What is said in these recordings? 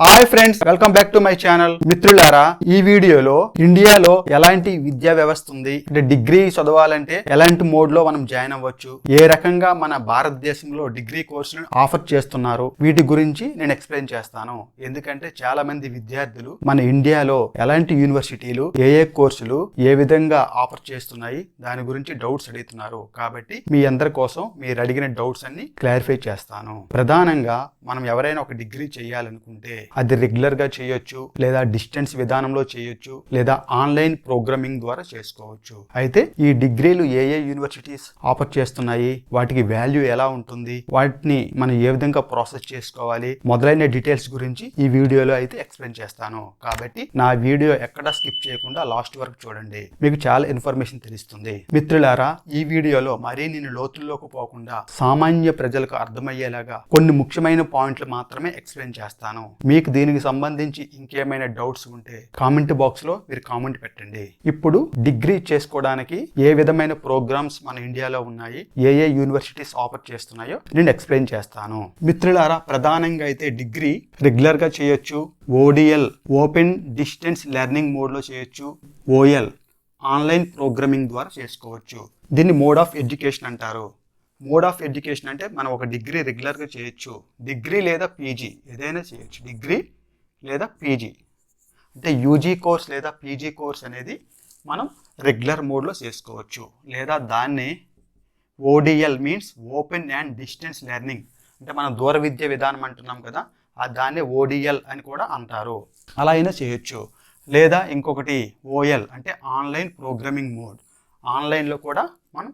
Hi friends welcome back to my channel. మిత్రులారా ఈ వీడియోలో ఇండియాలో ఎలాంటి విద్యా వ్యవస్థ ఉంది? అంటే డిగ్రీ చదవాలంటే ఎలాంటి మోడ్లో మనం జాయిన్ అవ్వచ్చు? ఏ రకంగా మన భారతదేశంలో డిగ్రీ కోర్సులను ఆఫర్ చేస్తున్నారు? వీటి గురించి నేను ఎక్స్ప్లెయిన్ చేస్తాను. ఎందుకంటే చాలా మంది విద్యార్థులు మన ఇండియాలో ఎలాంటి యూనివర్సిటీలు ఏ ఏ కోర్సులు ఏ విధంగా ఆఫర్ చేస్తున్నాయి? దాని గురించి డౌట్స్ అడుగుతున్నారు. కాబట్టి మీ అందరి కోసం మీరు అడిగిన డౌట్స్ అన్ని క్లారిఫై చేస్తాను. ప్రధానంగా మనం ఎవరైనా ఒక డిగ్రీ చేయాలనుకుంటే అది రెగ్యులర్గా చేయొచ్చు లేదా డిస్టెన్స్ విధానంలో చేయొచ్చు లేదా ఆన్లైన్ ప్రోగ్రామింగ్ ద్వారా చేసుకోవచ్చు. అయితే ఈ డిగ్రీలు ఏ ఏ యూనివర్సిటీస్ ఆఫర్ చేస్తున్నాయి వాటికి వాల్యూ ఎలా ఉంటుంది వాటిని మనం ఏ విధంగా ప్రాసెస్ చేసుకోవాలి మొదలైన డీటెయిల్స్ గురించి ఈ వీడియోలో అయితే ఎక్స్ప్లెయిన్ చేస్తాను. కాబట్టి నా వీడియో ఎక్కడ స్కిప్ చేయకుండా లాస్ట్ వరకు చూడండి. మీకు చాలా ఇన్ఫర్మేషన్ తెలుస్తుంది. మిత్రులారా ఈ వీడియోలో మరీ నేను లోతుల్లోకి పోకుండా సామాన్య ప్రజలకు అర్థమయ్యేలాగా కొన్ని ముఖ్యమైన పాయింట్లు మాత్రమే ఎక్స్ప్లెయిన్ చేస్తాను. మీకు దీనికి సంబంధించి ఇంకేమైనా డౌట్స్ ఉంటే కామెంట్ బాక్స్లో మీరు కామెంట్ పెట్టండి. ఇప్పుడు డిగ్రీ చేసుకోవడానికి ఏ విధమైన ప్రోగ్రామ్స్ మన ఇండియాలో ఉన్నాయి ఏ ఏ యూనివర్సిటీస్ ఆఫర్ చేస్తున్నాయో నేను ఎక్స్ప్లెయిన్ చేస్తాను. మిత్రులారా ప్రధానంగా అయితే డిగ్రీ రెగ్యులర్గా చేయొచ్చు ఓడిఎల్ ఓపెన్ డిస్టెన్స్ లెర్నింగ్ మోడ్లో చేయొచ్చు ఓఎల్ ఆన్లైన్ ప్రోగ్రామింగ్ ద్వారా చేసుకోవచ్చు. దీన్ని మోడ్ ఆఫ్ ఎడ్యుకేషన్ అంటారు. మోడ్ ఆఫ్ ఎడ్యుకేషన్ అంటే మనం ఒక డిగ్రీ రెగ్యులర్గా చేయొచ్చు. డిగ్రీ లేదా పీజీ ఏదైనా చేయొచ్చు. డిగ్రీ లేదా పీజీ. అంటే యూజీ కోర్స్ లేదా పీజీ కోర్స్ అనేది మనం రెగ్యులర్ మోడ్లో చేసుకోవచ్చు. లేదా దాన్ని ODL means open and distance learning. అంటే మనం దూర విద్య విధానం అంటున్నాం కదా ఆ దాన్ని ఓడిఎల్ అని కూడా అంటారు. అలా అయినా చేయొచ్చు. లేదా ఇంకొకటి ఓఎల్ అంటే ఆన్లైన్ ప్రోగ్రామింగ్ మోడ్. ఆన్లైన్లో కూడా మనం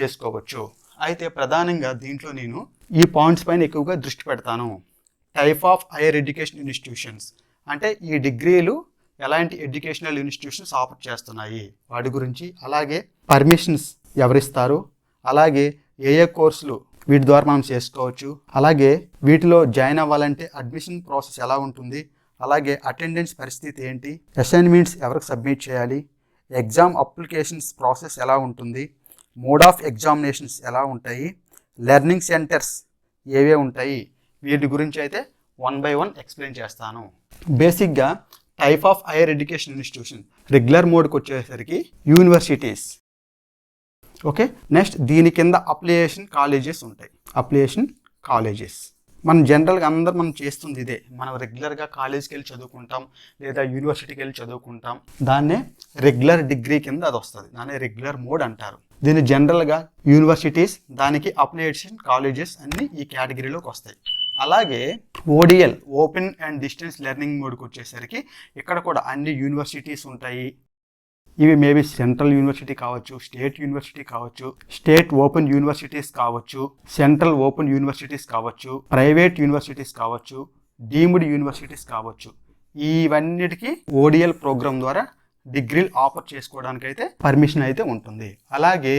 చేసుకోవచ్చు. అయితే ప్రధానంగా దీంట్లో నేను ఈ పాయింట్స్ పైన ఎక్కువగా దృష్టి పెడతాను. Type of higher education institutions అంటే ఈ డిగ్రీలు ఎలాంటి ఎడ్యుకేషనల్ ఇన్స్టిట్యూషన్స్ ఆఫర్ చేస్తున్నాయి? వాటి గురించి అలాగే పర్మిషన్స్ ఎవరిస్తారు? అలాగే ఏ ఏ కోర్సులు వీటి ద్వారా మనం చేసుకోవచ్చు? అలాగే వీటిలో జాయిన్ అవ్వాలంటే అడ్మిషన్ ప్రాసెస్ ఎలా ఉంటుంది? అలాగే అటెండెన్స్ పరిస్థితి ఏంటి? అసైన్మెంట్స్ ఎవరికి సబ్మిట్ చేయాలి? ఎగ్జామ్ అప్లికేషన్స్ ప్రాసెస్ ఎలా ఉంటుంది? మోడ్ ఆఫ్ ఎగ్జామినేషన్స్ ఎలా ఉంటాయి? లెర్నింగ్ సెంటర్స్ ఏవే ఉంటాయి? వీటి గురించి అయితే వన్ బై వన్ ఎక్స్ప్లెయిన్ చేస్తాను. బేసిక్గా type of higher education institution regular మోడ్కి వచ్చేసరికి యూనివర్సిటీస్. ఓకే? నెక్స్ట్ దీని కింద అప్లికేషన్ కాలేజెస్ ఉంటాయి. Application colleges. మనం జనరల్గా అందరూ మనం చేస్తుంది ఇదే. మనం రెగ్యులర్గా కాలేజ్కి వెళ్ళి చదువుకుంటాం లేదా యూనివర్సిటీకి వెళ్ళి చదువుకుంటాం. దాన్నే రెగ్యులర్ డిగ్రీ కింద అది వస్తుంది. దాన్ని రెగ్యులర్ మోడ్ అంటారు. దీన్ని జనరల్గా యూనివర్సిటీస్ దానికి అప్లియేషన్ కాలేజెస్ అన్నీ ఈ కేటగిరీలోకి వస్తాయి. అలాగే ODL open and distance learning మోడ్కి వచ్చేసరికి ఇక్కడ కూడా అన్ని యూనివర్సిటీస్ ఉంటాయి. ఇవి మేబీ సెంట్రల్ యూనివర్సిటీ కావచ్చు స్టేట్ యూనివర్సిటీ కావచ్చు స్టేట్ ఓపెన్ యూనివర్సిటీస్ కావచ్చు సెంట్రల్ ఓపెన్ యూనివర్సిటీస్ కావచ్చు ప్రైవేట్ యూనివర్సిటీస్ కావచ్చు డీమ్డ్ యూనివర్సిటీస్ కావచ్చు. ఇవన్నిటికీ ఓడిఎల్ ప్రోగ్రామ్ ద్వారా డిగ్రీలు ఆఫర్ చేసుకోవడానికి అయితే పర్మిషన్ అయితే ఉంటుంది. అలాగే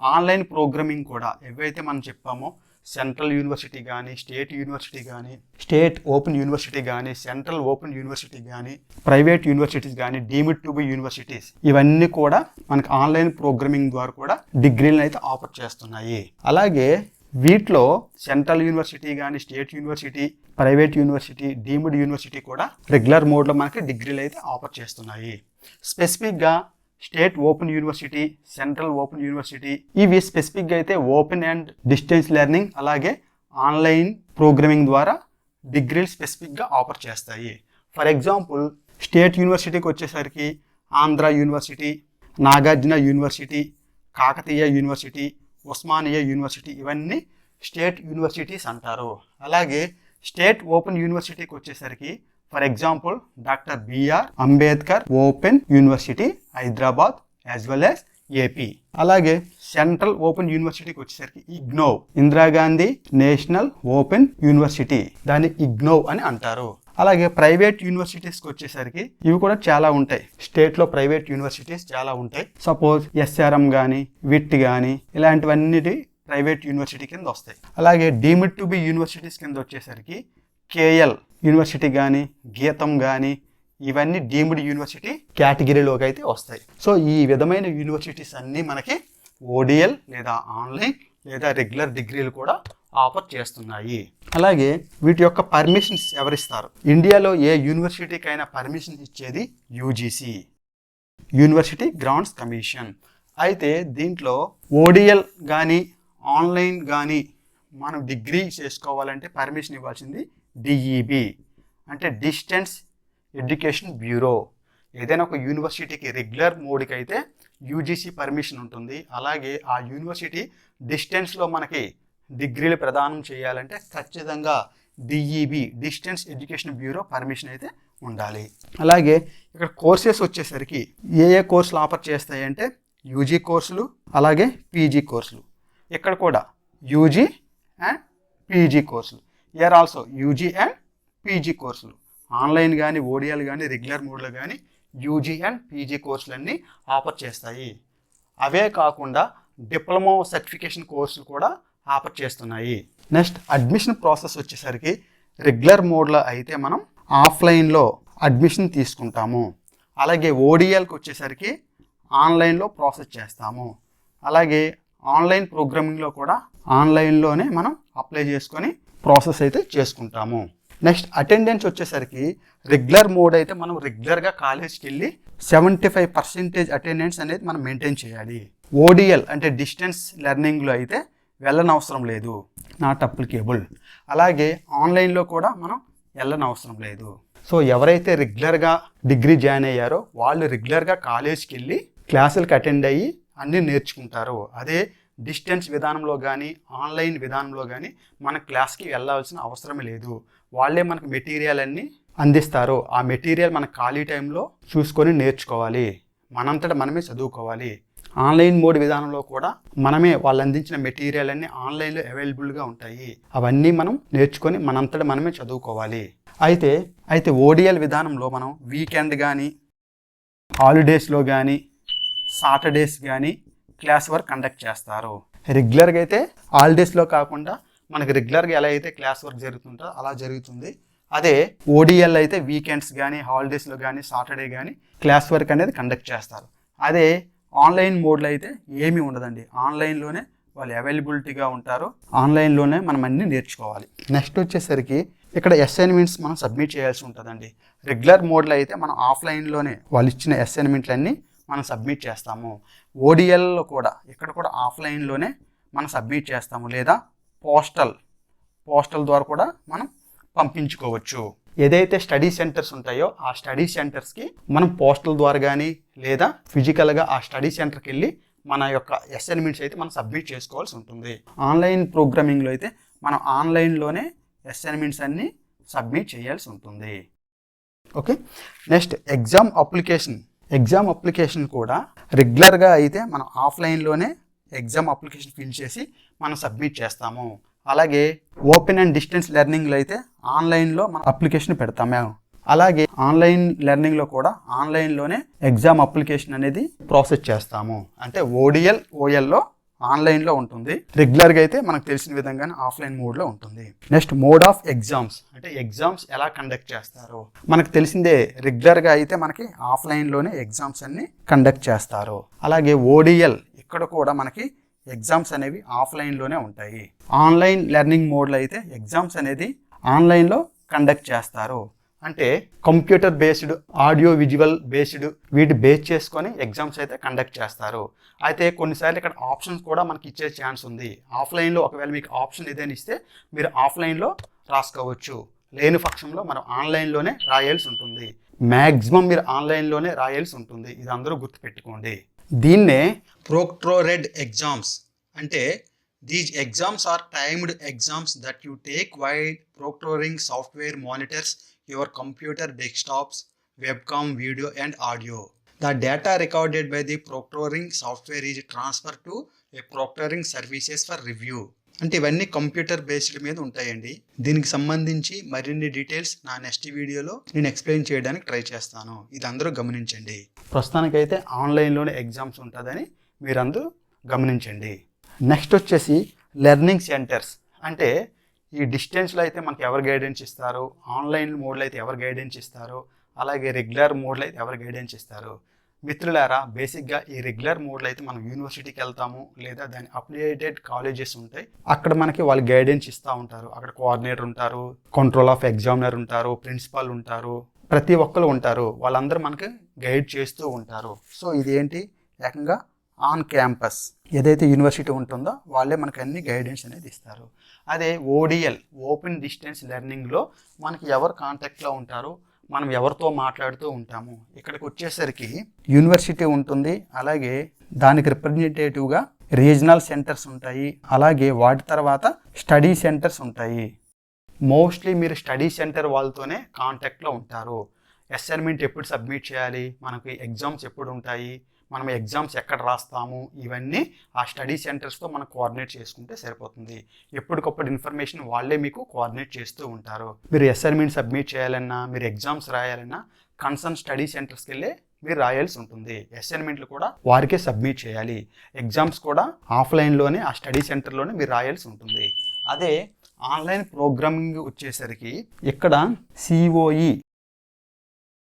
ఆన్లైన్ ప్రోగ్రామింగ్ కూడా ఏవైతే మనం చెప్పామో సెంట్రల్ యూనివర్సిటీ కానీ స్టేట్ యూనివర్సిటీ కానీ స్టేట్ ఓపెన్ యూనివర్సిటీ కానీ సెంట్రల్ ఓపెన్ యూనివర్సిటీ కానీ ప్రైవేట్ యూనివర్సిటీస్ కానీ డీమిడ్ టు బి యూనివర్సిటీస్ ఇవన్నీ కూడా మనకి ఆన్లైన్ ప్రోగ్రామింగ్ ద్వారా కూడా డిగ్రీలను అయితే ఆఫర్ చేస్తున్నాయి. అలాగే వీటిలో సెంట్రల్ యూనివర్సిటీ కానీ state university private university deemed university కూడా రెగ్యులర్ మోడ్లో మనకి డిగ్రీలు అయితే ఆఫర్ చేస్తున్నాయి. స్పెసిఫిక్గా state open university central open university. ఇవి స్పెసిఫిక్గా అయితే ఓపెన్ అండ్ డిస్టెన్స్ లెర్నింగ్ అలాగే ఆన్లైన్ ప్రోగ్రామింగ్ ద్వారా డిగ్రీలు స్పెసిఫిక్గా ఆఫర్ చేస్తాయి. ఫర్ ఎగ్జాంపుల్ స్టేట్ యూనివర్సిటీకి వచ్చేసరికి Andhra university Nagarjuna university Kakatiya university Osmania university ఇవన్నీ స్టేట్ యూనివర్సిటీస్ అంటారు. అలాగే స్టేట్ ఓపెన్ యూనివర్సిటీకి వచ్చేసరికి for example doctor B R Ambedkar open university Hyderabad as well as AP. అలాగే సెంట్రల్ ఓపెన్ యూనివర్సిటీకి వచ్చేసరికి IGNOU. Indira Gandhi national open university. దాన్ని IGNOU అని అంటారు. అలాగే ప్రైవేట్ యూనివర్సిటీస్కి వచ్చేసరికి ఇవి కూడా చాలా ఉంటాయి. స్టేట్లో ప్రైవేట్ యూనివర్సిటీస్ చాలా ఉంటాయి. సపోజ్ ఎస్ఆర్ఎం కానీ విట్ కానీ ఇలాంటివన్నిటి ప్రైవేట్ యూనివర్సిటీ కింద వస్తాయి. అలాగే డీమిడ్ టు బి యూనివర్సిటీస్ కింద వచ్చేసరికి కేఎల్ యూనివర్సిటీ కానీ గీతం కానీ ఇవన్నీ డీమ్డ్ యూనివర్సిటీ కేటగిరీలోకి అయితే వస్తాయి. సో ఈ విధమైన యూనివర్సిటీస్ అన్నీ మనకి ఓడిఎల్ లేదా ఆన్లైన్ లేదా రెగ్యులర్ డిగ్రీలు కూడా ఆఫర్ చేస్తున్నాయి. అలాగే వీటి యొక్క పర్మిషన్స్ ఎవరిస్తారు? ఇండియాలో ఏ యూనివర్సిటీకైనా అయినా పర్మిషన్ ఇచ్చేది యూజీసీ యూనివర్సిటీ గ్రాంట్స్ కమిషన్. అయితే దీంట్లో ఓడిఎల్ కానీ ఆన్లైన్ కానీ మనం డిగ్రీ చేసుకోవాలంటే పర్మిషన్ ఇవ్వాల్సింది డిఈబి అంటే డిస్టెన్స్ ఎడ్యుకేషన్ బ్యూరో. ఏదైనా ఒక యూనివర్సిటీకి రెగ్యులర్ మోడ్కి అయితే యూజీసీ పర్మిషన్ ఉంటుంది. అలాగే ఆ యూనివర్సిటీ డిస్టెన్స్లో మనకి డిగ్రీలు ప్రదానం చేయాలంటే ఖచ్చితంగా DEB distance education bureau permission అయితే ఉండాలి. అలాగే ఇక్కడ కోర్సెస్ వచ్చేసరికి ఏ ఏ కోర్సులు ఆఫర్ చేస్తాయంటే యూజీ కోర్సులు అలాగే పీజీ కోర్సులు. ఇక్కడ కూడా యూజీ అండ్ పీజీ కోర్సులు. Here also UG and PG కోర్సులు ఆన్లైన్ కానీ ఓడిఎల్ కానీ రెగ్యులర్ మోడ్లో కానీ యూజీ అండ్ పీజీ కోర్సులన్నీ ఆఫర్ చేస్తాయి. అవే కాకుండా డిప్లొమా సర్టిఫికేషన్ కోర్సులు కూడా ఆఫర్ చేస్తున్నాయి. నెక్స్ట్ అడ్మిషన్ ప్రాసెస్ వచ్చేసరికి రెగ్యులర్ మోడ్లో అయితే మనం ఆఫ్లైన్లో అడ్మిషన్ తీసుకుంటాము. అలాగే ఓడిఎల్కి వచ్చేసరికి ఆన్లైన్లో ప్రాసెస్ చేస్తాము. అలాగే ఆన్లైన్ ప్రోగ్రామింగ్లో కూడా ఆన్లైన్లోనే మనం అప్లై చేసుకొని ప్రాసెస్ అయితే చేసుకుంటాము. నెక్స్ట్ అటెండెన్స్ వచ్చేసరికి రెగ్యులర్ మోడ్ అయితే మనం రెగ్యులర్గా కాలేజ్కి వెళ్ళి సెవెంటీ ఫైవ్ పర్సెంటేజ్ అటెండెన్స్ అనేది మనం మెయింటైన్ చేయాలి. ఓడిఎల్ అంటే డిస్టెన్స్ లెర్నింగ్లో అయితే వెళ్ళనవసరం లేదు. Not applicable. అలాగే ఆన్లైన్లో కూడా మనం వెళ్ళనవసరం లేదు. సో ఎవరైతే రెగ్యులర్గా డిగ్రీ జాయిన్ అయ్యారో వాళ్ళు రెగ్యులర్గా కాలేజ్కి వెళ్ళి క్లాసులకు అటెండ్ అయ్యి అన్నీ నేర్చుకుంటారు. అదే డిస్టెన్స్ విధానంలో కానీ ఆన్లైన్ విధానంలో కానీ మన క్లాస్కి వెళ్ళాల్సిన అవసరం లేదు. వాళ్ళే మనకు మెటీరియల్ అన్నీ అందిస్తారు ఆ మెటీరియల్ మన ఖాళీ టైంలో చూసుకొని నేర్చుకోవాలి. మనంతట మనమే చదువుకోవాలి. ఆన్లైన్ మోడ్ విధానంలో కూడా మనమే వాళ్ళు అందించిన మెటీరియల్ అన్ని ఆన్లైన్లో అవైలబుల్గా ఉంటాయి. అవన్నీ మనం నేర్చుకొని మనంతట మనమే చదువుకోవాలి. అయితే అయితే ఓడిఎల్ విధానంలో మనం వీకెండ్ కానీ హాలిడేస్లో కానీ సాటర్డేస్ కానీ క్లాస్ వర్క్ కండక్ట్ చేస్తారు. రెగ్యులర్గా అయితే హాలిడేస్లో కాకుండా మనకి రెగ్యులర్గా ఎలా అయితే క్లాస్ వర్క్ జరుగుతుందో అలా జరుగుతుంది. అదే ఓడిఎల్ అయితే వీకెండ్స్ కానీ హాలిడేస్లో కానీ సాటర్డే కానీ క్లాస్ వర్క్ అనేది కండక్ట్ చేస్తారు. అదే ఆన్లైన్ మోడ్లో అయితే ఏమీ ఉండదండి. ఆన్లైన్లోనే వాళ్ళు అవైలబిలిటీగా ఉంటారు. ఆన్లైన్లోనే మనం అన్నీ నేర్చుకోవాలి. నెక్స్ట్ వచ్చేసరికి ఇక్కడ అసైన్మెంట్స్ మనం సబ్మిట్ చేయాల్సి ఉంటుందండి. రెగ్యులర్ మోడ్లో అయితే మనం ఆఫ్లైన్లోనే వాళ్ళు ఇచ్చిన అసైన్మెంట్లన్నీ మనం సబ్మిట్ చేస్తాము. ఓడిఎల్లో కూడా ఇక్కడ కూడా ఆఫ్లైన్లోనే మనం సబ్మిట్ చేస్తాము. లేదా పోస్టల్ పోస్టల్ ద్వారా కూడా మనం పంపించుకోవచ్చు. ఏదైతే స్టడీ సెంటర్స్ ఉంటాయో ఆ స్టడీ సెంటర్స్కి మనం పోస్టల్ ద్వారా కానీ లేదా ఫిజికల్గా ఆ స్టడీ సెంటర్కి వెళ్ళి మన యొక్క అసైన్మెంట్స్ అయితే మనం సబ్మిట్ చేసుకోవాల్సి ఉంటుంది. ఆన్లైన్ ప్రోగ్రామింగ్లో అయితే మనం ఆన్లైన్లోనే అసైన్మెంట్స్ అన్నీ సబ్మిట్ చేయాల్సి ఉంటుంది. Okay? Next exam application. Exam application కూడా రెగ్యులర్గా అయితే మనం ఆఫ్లైన్లోనే ఎగ్జామ్ అప్లికేషన్ ఫిల్ చేసి మనం సబ్మిట్ చేస్తాము. అలాగే ఓపెన్ అండ్ డిస్టెన్స్ లెర్నింగ్లో అయితే ఆన్లైన్లో మనం అప్లికేషన్ పెడతాము అలాగే ఆన్లైన్ లెర్నింగ్లో కూడా ఆన్లైన్లోనే ఎగ్జామ్ అప్లికేషన్ అనేది ప్రాసెస్ చేస్తాము. అంటే ఓడిఎల్ ఓఎల్లో ఆన్లైన్లో ఉంటుంది. రెగ్యులర్గా అయితే మనకు తెలిసిన విధంగానే ఆఫ్లైన్ మోడ్లో ఉంటుంది. Next mode of exams. అంటే ఎగ్జామ్స్ ఎలా కండక్ట్ చేస్తారు. మనకు తెలిసిందే రెగ్యులర్గా అయితే మనకి ఆఫ్లైన్లోనే ఎగ్జామ్స్ అన్ని కండక్ట్ చేస్తారు. అలాగే ఓడిఎల్ ఇక్కడ కూడా మనకి ఎగ్జామ్స్ అనేవి ఆఫ్లైన్లోనే ఉంటాయి. ఆన్లైన్ లెర్నింగ్ మోడ్లో అయితే ఎగ్జామ్స్ అనేది ఆన్లైన్లో కండక్ట్ చేస్తారు. అంటే computer based audio visual based వీటి బేస్ చేసుకొని ఎగ్జామ్స్ అయితే కండక్ట్ చేస్తారు. అయితే కొన్నిసార్లు ఇక్కడ ఆప్షన్స్ కూడా మనకి ఇచ్చే ఛాన్స్ ఉంది. ఆఫ్లైన్లో ఒకవేళ మీకు ఆప్షన్ ఏదైనా ఇస్తే మీరు ఆఫ్లైన్లో రాసుకోవచ్చు. లేని పక్షంలో మనం ఆన్లైన్లోనే రాయాల్సి ఉంటుంది. మ్యాక్సిమం మీరు ఆన్లైన్లోనే రాయాల్సి ఉంటుంది. ఇది అందరూ గుర్తుపెట్టుకోండి. దీన్నే ప్రోక్ట్రోరెడ్ ఎగ్జామ్స్ అంటే these exams are timed exams that you take wide proctoring software monitors your computer desktops, webcam video and audio the data recorded by the proctoring software is transfer to a proctoring services for review అంటే ఇవన్నీ computer based మీద ఉంటాయండి. దీనికి సంబంధించి మరిన్ని details నా next వీడియోలో నేను ఎక్స్ప్లెయిన్ చేయడానికి ట్రై చేస్తాను. ఇది అందరూ గమనించండి. ప్రస్తుతానికైతే ఆన్లైన్లోనే ఎగ్జామ్స్ ఉంటుందని మీరందరూ గమనించండి. నెక్స్ట్ వచ్చేసి లెర్నింగ్ సెంటర్స్ అంటే ఈ డిస్టెన్స్లో అయితే మనకి ఎవరు గైడెన్స్ ఇస్తారు? ఆన్లైన్ మోడ్లో అయితే ఎవరు గైడెన్స్ ఇస్తారు? అలాగే రెగ్యులర్ మోడ్లో అయితే ఎవరు గైడెన్స్ ఇస్తారు? మిత్రులారా బేసిక్గా ఈ రెగ్యులర్ మోడ్లో అయితే మనం యూనివర్సిటీకి వెళ్తాము లేదా దాని అప్డేటెడ్ కాలేజెస్ ఉంటాయి. అక్కడ మనకి వాళ్ళు గైడెన్స్ ఇస్తూ ఉంటారు. అక్కడ కోఆర్డినేటర్ ఉంటారు కంట్రోల్ ఆఫ్ ఎగ్జామినర్ ఉంటారు ప్రిన్సిపాల్ ఉంటారు ప్రతి ఒక్కరు ఉంటారు. వాళ్ళందరూ మనకి గైడ్ చేస్తూ ఉంటారు. సో ఇది ఏంటి ఏకంగా ఆన్ క్యాంపస్ ఏదైతే యూనివర్సిటీ ఉంటుందో వాళ్ళే మనకి అన్ని గైడెన్స్ అనేది ఇస్తారు. అదే ఓడిఎల్ ఓపెన్ డిస్టెన్స్ లెర్నింగ్లో మనకి ఎవరు కాంటాక్ట్లో ఉంటారు మనం ఎవరితో మాట్లాడుతూ ఉంటాము. ఇక్కడికి వచ్చేసరికి యూనివర్సిటీ ఉంటుంది అలాగే దానికి రిప్రజెంటేటివ్గా రీజనల్ సెంటర్స్ ఉంటాయి అలాగే వాటి తర్వాత స్టడీ సెంటర్స్ ఉంటాయి. మోస్ట్లీ మీరు స్టడీ సెంటర్ వాళ్ళతోనే కాంటాక్ట్లో ఉంటారు. అసైన్మెంట్ ఎప్పుడు సబ్మిట్ చేయాలి మనకి ఎగ్జామ్స్ ఎప్పుడు ఉంటాయి మనం ఎగ్జామ్స్ ఎక్కడ రాస్తాము ఇవన్నీ ఆ స్టడీ సెంటర్స్తో మనం కోఆర్డినేట్ చేసుకుంటే సరిపోతుంది. ఎప్పటికప్పుడు ఇన్ఫర్మేషన్ వాళ్ళే మీకు కోఆర్డినేట్ చేస్తూ ఉంటారు. మీరు అసైన్మెంట్ సబ్మిట్ చేయాలన్నా మీరు ఎగ్జామ్స్ రాయాలన్నా కన్సర్న్ స్టడీ సెంటర్స్కి వెళ్ళి మీరు రాయాల్సి ఉంటుంది. అసైన్మెంట్లు కూడా వారికే సబ్మిట్ చేయాలి. ఎగ్జామ్స్ కూడా ఆఫ్లైన్లోనే ఆ స్టడీ సెంటర్లోనే మీరు రాయాల్సి ఉంటుంది. అదే ఆన్లైన్ ప్రోగ్రామింగ్ వచ్చేసరికి ఇక్కడ COE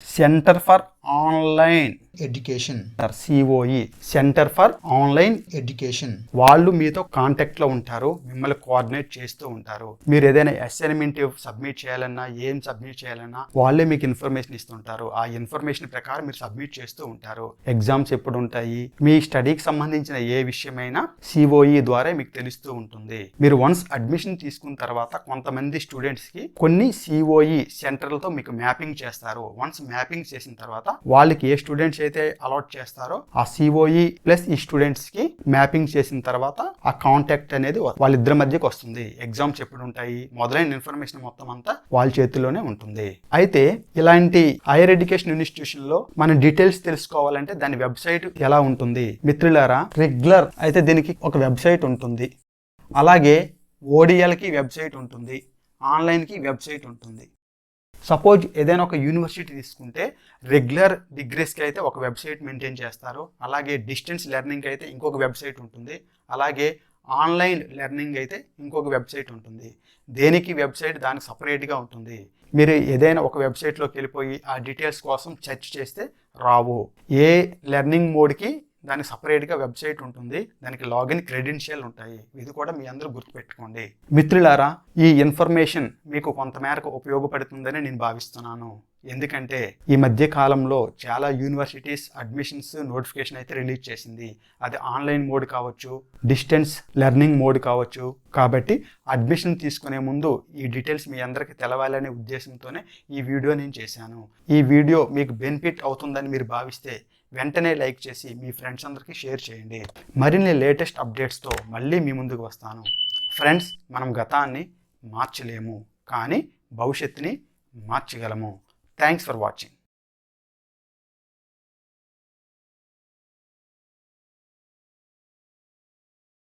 centre for online education. COE centre for online education. వాళ్ళు మీతో కాంటాక్ట్లో ఉంటారు మిమ్మల్ని కోఆర్డినేట్ చేస్తూ ఉంటారు. మీరు ఏదైనా అసైన్మెంట్ సబ్మిట్ చేయాలన్నా ఏం సబ్మిట్ చేయాలన్నా వాళ్ళే మీకు ఇన్ఫర్మేషన్ ఇస్తుంటారు. ఆ ఇన్ఫర్మేషన్ ప్రకారం మీరు సబ్మిట్ చేస్తూ ఉంటారు. ఎగ్జామ్స్ ఎప్పుడు ఉంటాయి మీ స్టడీకి సంబంధించిన ఏ విషయమైనా సిఓఈ ద్వారా మీకు తెలుస్తూ ఉంటుంది. మీరు వన్స్ అడ్మిషన్ తీసుకున్న తర్వాత కొంతమంది స్టూడెంట్స్కి కొన్ని సిఓఈ సెంటర్లతో మీకు మ్యాపింగ్ చేస్తారు. వన్స్ మ్యాపింగ్ చేసిన తర్వాత వాళ్ళకి ఏ స్టూడెంట్స్ అయితే అలాట్ చేస్తారో ఆ సిఓఈ ప్లస్ ఈ స్టూడెంట్స్కి మ్యాపింగ్ చేసిన తర్వాత ఆ కాంటాక్ట్ అనేది వాళ్ళిద్దరి మధ్యకి వస్తుంది. ఎగ్జామ్స్ ఎప్పుడు ఉంటాయి? మొదలైన ఇన్ఫర్మేషన్ మొత్తం అంతా వాళ్ళ చేతిలోనే ఉంటుంది. అయితే ఇలాంటి హైయర్ ఎడ్యుకేషన్ ఇన్స్టిట్యూషన్లో మన డీటెయిల్స్ తెలుసుకోవాలంటే దాని వెబ్సైట్ ఎలా ఉంటుంది? మిత్రులారా రెగ్యులర్ అయితే దీనికి ఒక వెబ్సైట్ ఉంటుంది. అలాగే ఓడిఎల్కి వెబ్సైట్ ఉంటుంది. ఆన్లైన్కి వెబ్సైట్ ఉంటుంది. సపోజ్ ఏదైనా ఒక యూనివర్సిటీ తీసుకుంటే రెగ్యులర్ డిగ్రీస్కి అయితే ఒక వెబ్సైట్ మెయింటైన్ చేస్తారు. అలాగే డిస్టెన్స్ లెర్నింగ్ అయితే ఇంకొక వెబ్సైట్ ఉంటుంది. అలాగే ఆన్లైన్ లెర్నింగ్ అయితే ఇంకొక వెబ్సైట్ ఉంటుంది. దేనికి వెబ్సైట్ దానికి సపరేట్గా ఉంటుంది. మీరు ఏదైనా ఒక వెబ్సైట్లోకి వెళ్ళిపోయి ఆ డీటెయిల్స్ కోసం సెర్చ్ చేస్తే రావు. ఏ లెర్నింగ్ మోడ్కి దానికి సపరేట్గా వెబ్సైట్ ఉంటుంది. దానికి లాగిన్ క్రెడెన్షియల్ ఉంటాయి. ఇది కూడా మీ అందరూ గుర్తుపెట్టుకోండి. మిత్రులారా ఈ ఇన్ఫర్మేషన్ మీకు కొంతమేరకు ఉపయోగపడుతుందని నేను భావిస్తున్నాను. ఎందుకంటే ఈ మధ్య కాలంలో చాలా యూనివర్సిటీస్ అడ్మిషన్స్ నోటిఫికేషన్ అయితే రిలీజ్ చేసింది. అది ఆన్లైన్ మోడ్ కావచ్చు డిస్టెన్స్ లెర్నింగ్ మోడ్ కావచ్చు. కాబట్టి అడ్మిషన్ తీసుకునే ముందు ఈ డీటెయిల్స్ మీ అందరికీ తెలవాలనే ఉద్దేశంతోనే ఈ వీడియో నేను చేశాను. ఈ వీడియో మీకు బెనిఫిట్ అవుతుందని మీరు భావిస్తే వెంటనే లైక్ చేసి మీ ఫ్రెండ్స్ అందరికీ షేర్ చేయండి. మరిన్ని లేటెస్ట్ అప్డేట్స్తో మళ్ళీ మీ ముందుకు వస్తాను. ఫ్రెండ్స్ మనం గతాన్ని మార్చలేము కానీ భవిష్యత్తుని మార్చగలము. Thanks for watching.